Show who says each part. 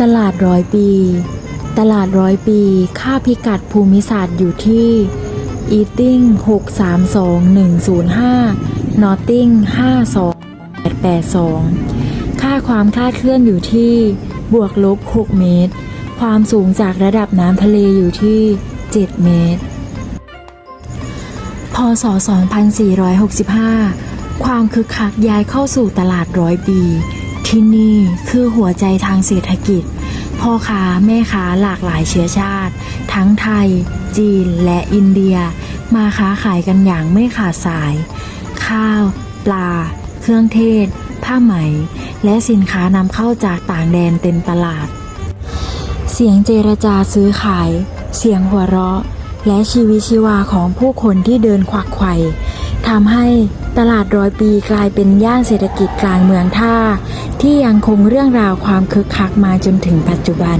Speaker 1: ตลาดร้อยปี ตลาดร้อยปี ค่าพิกัดภูมิศาสตร์อยู่ที่ eating 632105 notting 52882 ค่าความคลาดเคลื่อนอยู่ที่บวกลบ 6 เมตร ความสูงจากระดับน้ำทะเลอยู่ที่ 7 เมตร พศ 2465 ความคึกคักย้ายเข้าสู่ตลาดร้อยปี ที่นี่คือหัวใจทางเศรษฐกิจ พ่อค้าแม่ค้าหลากหลายเชื้อชาติ ทั้งไทย จีนและอินเดีย มาค้าขายกันอย่างไม่ขาดสาย ข้าว ปลา เครื่องเทศ ผ้าไหม และสินค้านำเข้าจากต่างแดนเต็มตลาด เสียงเจรจาซื้อขาย เสียงหัวเราะ และชีวิตชีวาของผู้คนที่เดินควักไขว่ ทำให้ตลาดร้อยปีกลายเป็นย่านเศรษฐกิจกลางเมืองท่า ที่ยังคงเรื่องราวความคึกคักมาจนถึงปัจจุบัน